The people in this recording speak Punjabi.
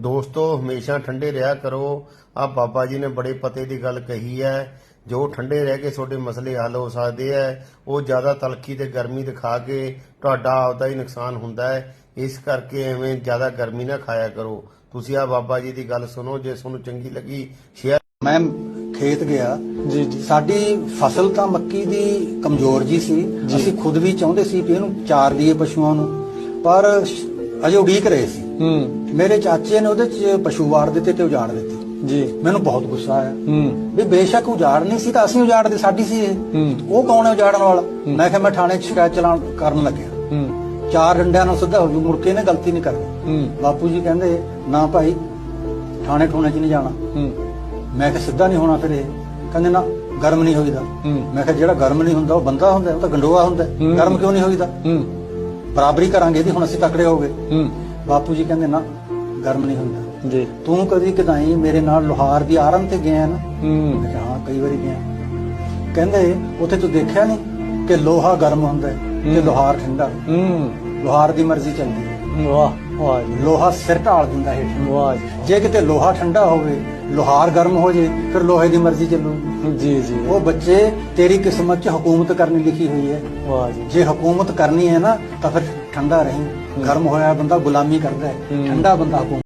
ਦੋਸਤੋ ਹਮੇਸ਼ਾ ਠੰਡੇ ਰਿਹਾ ਕਰੋ। ਆ ਬਾਬਾ ਜੀ ਨੇ ਬੜੇ ਪਤੇ ਦੀ ਗੱਲ ਕਹੀ ਹੈ। ਜੋ ਠੰਡੇ ਰਹਿ ਕੇ ਤੁਹਾਡੇ ਮਸਲੇ ਹੱਲ ਹੋ ਸਕਦੇ ਹੈ ਉਹ ਜ਼ਿਆਦਾ ਤਲਖੀ ਤੇ ਗਰਮੀ ਦਿਖਾ ਕੇ ਤੁਹਾਡਾ ਆਪਦਾ ਹੀ ਨੁਕਸਾਨ ਹੁੰਦਾ ਹੈ। ਇਸ ਕਰਕੇ ਐਵੇਂ ਜ਼ਿਆਦਾ ਗਰਮੀ ਨਾ ਖਾਇਆ ਕਰੋ। ਤੁਸੀਂ ਆ ਬਾਬਾ ਜੀ ਦੀ ਗੱਲ ਸੁਣੋ ਜੇ ਤੁਹਾਨੂੰ ਚੰਗੀ ਲੱਗੀ ਸ਼ੇਅਰ ਮੈਂ ਖੇਤ ਗਿਆ। ਜੀ ਜੀ। ਸਾਡੀ ਫਸਲ ਤਾਂ ਮੱਕੀ ਦੀ ਕਮਜ਼ੋਰ ਜੀ ਸੀ। ਅਸੀਂ ਖੁਦ ਵੀ ਚਾਹੁੰਦੇ ਸੀ ਕਿ ਇਹਨੂੰ ਚਾਰ ਦਈਏ ਪਸ਼ੂਆਂ ਨੂੰ। ਪਰ ਅਜੇ ਉਡੀਕ ਰਹੇ ਸੀ। ਹੂੰ। ਮੇਰੇ ਚਾਚੇ ਨੇ ਉਹਦੇ ਚ ਪਸ਼ੂ ਵਾੜ ਦਿੱਤੇ ਤੇ ਉਜਾੜ ਦਿੱਤੀ। ਜੀ। ਮੈਨੂੰ ਬਹੁਤ ਗੁੱਸਾ ਆਇਆ। ਹੂੰ। ਵੀ ਬੇਸ਼ੱਕ ਉਜਾੜ ਨਹੀਂ ਸੀ ਤਾਂ ਅਸੀਂ ਉਜਾੜਦੇ ਸਾਡੀ ਸੀ ਇਹ। ਹੂੰ। ਉਹ ਕੌਣ ਹੈ ਉਜਾੜਨ ਵਾਲਾ? ਮੈਂ ਕਿਹਾ ਮੈਂ ਥਾਣੇ 'ਚ ਸ਼ਿਕਾਇਤ ਚਲਾਣ ਕਰਨ ਲੱਗਿਆ। ਹੂੰ। ਚਾਰ ਡੰਡਿਆਂ ਨਾਲ ਸਿੱਧਾ ਹੋ ਜੂ ਮੁੜ ਕੇ ਇਹਨੇ ਗਲਤੀ ਨਹੀਂ ਕਰਨੀ। ਹੂੰ। ਬਾਪੂ ਜੀ ਕਹਿੰਦੇ ਨਾ ਭਾਈ ਥਾਣੇ ਠੋਣੇ 'ਚ ਨਹੀਂ ਜਾਣਾ। ਹੂੰ। ਮੈਂ ਕਿਹਾ ਸਿੱਧਾ ਨਹੀਂ ਹੋਣਾ ਫਿਰ ਇਹ। ਕਹਿੰਦੇ ਨਾ ਗਰਮ ਨਹੀਂ ਹੋਈਦਾ। ਮੈਂ ਕਿਹਾ ਜਿਹੜਾ ਗਰਮ ਨਹੀਂ ਹੁੰਦਾ ਉਹ ਬੰਦਾ ਹੁੰਦਾ ਉਹ ਤਾਂ ਗੰਡੋਆ ਹੁੰਦਾ। ਗਰਮ ਕਿਉਂ ਨਹੀਂ ਹੋਈਦਾ? ਬਰਾਬਰੀ ਕਰਾਂਗੇ ਇਹਦੀ ਹੁਣ ਅਸੀਂ ਤਕੜੇ ਹੋ ਗਏ। ਹੂੰ। ਬਾਪੂ ਜੀ ਕਹਿੰਦੇ ਨਾ ਗਰਮ ਨਹੀਂ ਹੁੰਦਾ। ਜੀ। ਤੂੰ ਕਦੀ ਕਦਾਈ ਮੇਰੇ ਨਾਲ ਲੋਹਾਰ ਦੀ ਆਰਨ ਤੇ ਗਿਆ ਨਾ? ਹੂੰ। ਹਾਂ ਕਈ ਵਾਰੀ ਗਿਆ। ਕਹਿੰਦੇ ਉੱਥੇ ਤੂੰ ਦੇਖਿਆ ਨਹੀਂ ਕਿ ਲੋਹਾ ਗਰਮ ਹੁੰਦਾ ਹੈ? ਤੇ। ਲੋਹਾਰ ਠੰਡਾ। ਹੂੰ। ਲੋਹਾਰ ਦੀ ਮਰਜ਼ੀ ਚੱਲਦੀ ਹੈ ਵਾਹ ਵਾਹ ਜੀ। ਲੋਹਾ ਸਿਰ ਢਾਲ ਦਿੰਦਾ ਹੈ ਵਾਹ ਜੀ। ਜੇ ਕਿਤੇ ਲੋਹਾ ਠੰਡਾ ਹੋਵੇ ਲੋਹਾਰ ਗਰਮ ਹੋ ਜੇ ਫਿਰ ਲੋਹੇ ਦੀ ਮਰਜ਼ੀ ਚੱਲੂਗੀ ਜੀ ਜੀ। ਉਹ ਬੱਚੇ ਤੇਰੀ ਕਿਸਮਤ 'ਚ ਹਕੂਮਤ ਕਰਨੀ ਲਿਖੀ ਹੋਈ ਹੈ। ਵਾਹ ਜੀ। ਜੇ ਹਕੂਮਤ ਕਰਨੀ ਹੈ ਨਾ ਤਾਂ ਫਿਰ ਠੰਡਾ ਰਹੀਂ। ਗਰਮ ਹੋਇਆ ਬੰਦਾ ਗੁਲਾਮੀ ਕਰਦਾ ਹੂੰ। ਠੰਡਾ ਬੰਦਾ ਹਕੂਮਤ